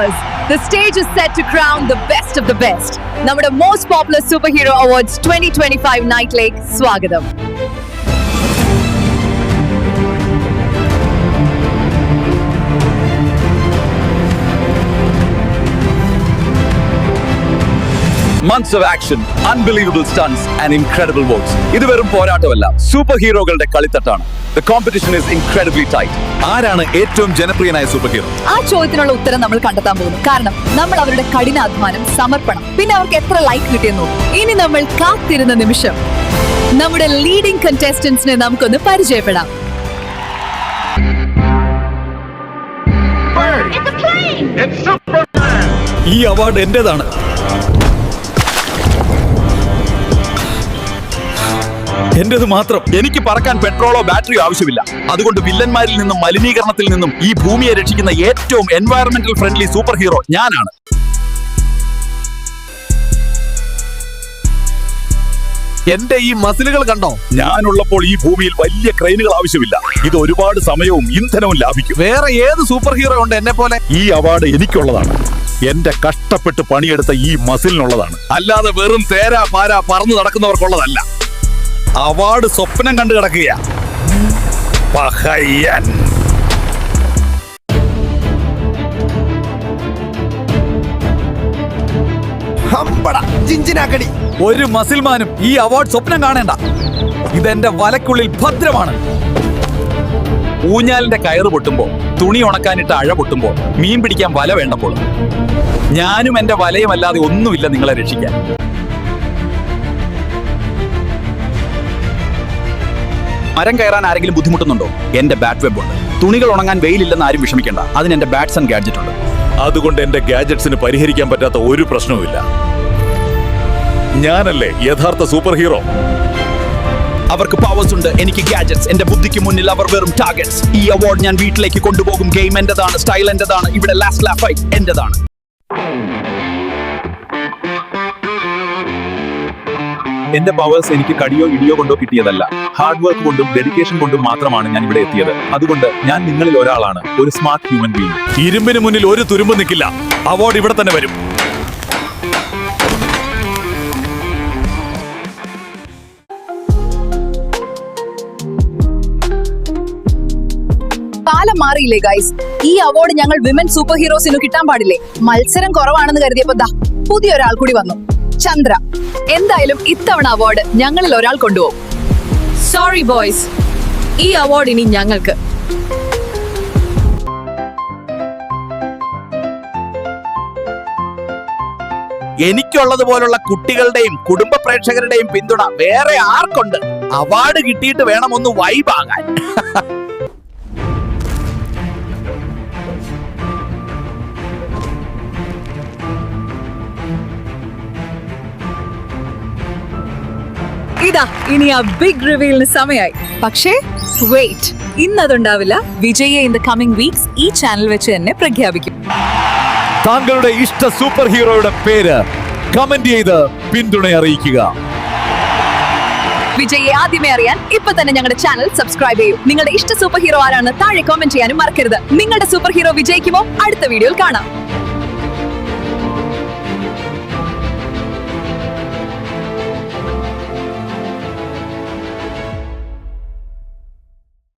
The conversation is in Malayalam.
Viewers, the stage is set to crown the best of the best. നമ്മുടെ most popular super hero awards twenty twenty five നൈറ്റിലേക്ക് സ്വാഗതം Months of action unbelievable stunts and incredible votes ഇത് വെറും പോരാട്ടമല്ല സൂപ്പർ ഹീറോകളുടെ കളിത്തട്ടാണ്. The competition is incredibly tight. ആരാണ് ഏറ്റവും ജനപ്രിയനായ സൂപ്പർ ഹീറോ ആ ചോദ്യത്തിനുള്ള ഉത്തരം നമ്മൾ കണ്ടെത്താൻ പോകുന്നു. കാരണം നമ്മൾ അവരുടെ കഠിനാധ്വാനം സമർപ്പണം പിന്നെ അവർക്ക് എത്ര ലൈക്ക് കിട്ടിയെന്നു ഇനി നമ്മൾ കാത്തിരുന്ന നിമിഷം നമ്മുടെ ലീഡിംഗ് കണ്ടസ്റ്റന്റ്സിനെ നമുക്കൊന്ന് പരിചയപ്പെടാം. ഈ അവാർഡ് എന്റേതാണ്? എന്റേത് മാത്രം. എനിക്ക് പറക്കാൻ പെട്രോളോ ബാറ്ററിയോ ആവശ്യമില്ല. അതുകൊണ്ട് വില്ലന്മാരിൽ നിന്നും മലിനീകരണത്തിൽ നിന്നും ഈ ഭൂമിയെ രക്ഷിക്കുന്ന ഏറ്റവും എൻവയറമെന്റൽ ഫ്രണ്ട്ലി സൂപ്പർ ഹീറോ ഞാനാണ്. എന്റെ ഈ മസിലുകൾ കണ്ടോ? ഞാനുള്ളപ്പോൾ ഈ ഭൂമിയിൽ വലിയ ക്രെയിനുകൾ ആവശ്യമില്ല. ഇത് ഒരുപാട് സമയവും ഇന്ധനവും ലാഭിക്കും. വേറെ ഏത് സൂപ്പർ ഹീറോ ഉണ്ട് എന്നെ പോലെ? ഈ അവാർഡ് എനിക്കുള്ളതാണ്. എന്റെ കഷ്ടപ്പെട്ട് പണിയെടുത്ത ഈ മസിലിനുള്ളതാണ്. അല്ലാതെ വെറും തേരാ പാര പറന്നു നടക്കുന്നവർക്കുള്ളതല്ല. അവാർഡ് സ്വപ്നം കണ്ടു കിടക്കുക പഹയ്യൻ. ജിഞ്ചിനാക്കടി. ഒരു മസിൽമാനും ഈ അവാർഡ് സ്വപ്നം കാണേണ്ട. ഇതെന്റെ വലക്കുള്ളിൽ ഭദ്രമാണ്. ഊഞ്ഞാലിന്റെ കയറ് പൊട്ടുമ്പോ തുണി ഉണക്കാനിട്ട് അഴ പൊട്ടുമ്പോ മീൻ പിടിക്കാൻ വല വേണ്ടപ്പോൾ. ഞാനും എന്റെ വലയുമല്ലാതെ ഒന്നുമില്ല നിങ്ങളെ രക്ഷിക്കാൻ. മരം കയറാൻ ആരെങ്കിലും ബുദ്ധിമുട്ടുന്നുണ്ടോ? എന്റെ ബാറ്റ് വെബ് ഉണ്ട്. തുണികൾ ഉണങ്ങാൻ വെയിലില്ലെന്ന് ആരും വിഷമിക്കേണ്ട. അതിന് എന്റെ ബാറ്റ്സ് ആൻഡ് ഗാഡ്ജറ്റ് ഉണ്ട്. അതുകൊണ്ട് എന്റെ ഗാഡ്ജറ്റ്സിന് പരിഹരിക്കാൻ പറ്റാത്ത ഒരു പ്രശ്നവുമില്ല ഞാനല്ലേ യഥാർത്ഥ സൂപ്പർ ഹീറോ അവർക്ക് പവേഴ്സ് ഉണ്ട് എനിക്ക് ഗാഡ്ജറ്റ്സ് എന്റെ ബുദ്ധിക്ക് മുന്നിൽ അവർ വെറും ടാർഗറ്റ്സ് ഈ അവാർഡ് ഞാൻ വീട്ടിലേക്ക് കൊണ്ടുപോകും. ഗെയിം എന്റേതാണ് സ്റ്റൈൽ എന്റേതാണ് ഇവിടെ ലാസ്റ്റ് ലാഫ് ഫൈറ്റ് എന്റേതാണ്? എന്റെ പവേഴ്സ് എനിക്ക് കടിയോ ഇടിയോ കൊണ്ടോ കിട്ടിയതല്ല. ഹാർഡ് വർക്ക് കൊണ്ടും ഡെഡിക്കേഷൻ കൊണ്ടും മാത്രമാണ് ഞാൻ ഇവിടെ എത്തിയത്. അതുകൊണ്ട് ഞാൻ നിങ്ങളിൽ ഒരാളാണ്. ഒരു സ്മാർട്ട് ഹ്യൂമൻ ബീങ് ഇരുമ്പിന് മുന്നിൽ ഒരു തുരുമ്പ് നിൽക്കില്ല. അവാർഡ് ഇവിടെ തന്നെ വരും. കാലം മാറിയില്ലേ ഗൈസ് ഈ അവാർഡ് ഞങ്ങൾ വിമൻ സൂപ്പർ ഹീറോസിന് കിട്ടാൻ പാടില്ലേ? മത്സരം കുറവാണെന്ന് കരുതിയപ്പോ ദാ പുതിയൊരാൾ കൂടി വന്നു. ചന്ദ്ര. എന്തായാലും ഇത്തവണ അവാർഡ് ഞങ്ങളിൽ ഒരാൾ കൊണ്ടുപോകും. സോറി ബോയ്സ് ഈ അവാർഡ് ഇനി ഞങ്ങൾക്ക്. എനിക്കുള്ളത് പോലുള്ള കുട്ടികളുടെയും കുടുംബ പ്രേക്ഷകരുടെയും പിന്തുണ വേറെ ആർക്കുണ്ട്? അവാർഡ് കിട്ടിയിട്ട് വേണം ഒന്ന് വൈബാകാൻ ഇതാ ഇനി ആ ബിഗ് റിവീലിന് സമയമായി പക്ഷേ വെയിറ്റ് ഇന്ന് അതുണ്ടാവില്ല വിജയെ ഇൻ ദ കമ്മിങ് വീക്സ് ഈ ചാനൽ വെച്ച് തന്നെ പ്രഖ്യാപിക്കും. താങ്കളുടെ ഇഷ്ട സൂപ്പർ ഹീറോയുടെ പേര് കമന്റ് ചെയ്ത് പിന്തുണ അറിയിക്കുക. വിജയെ ആദ്യമേ അറിയാൻ ഇപ്പൊ തന്നെ ഞങ്ങളുടെ ചാനൽ സബ്സ്ക്രൈബ് ചെയ്യൂ. നിങ്ങളുടെ ഇഷ്ട സൂപ്പർ ഹീറോ ആരാണ് താഴെ കോമെന്റ് ചെയ്യാനും മറക്കരുത്. നിങ്ങളുടെ സൂപ്പർ ഹീറോ വിജയിക്കുമോ? അടുത്ത വീഡിയോയിൽ കാണാം.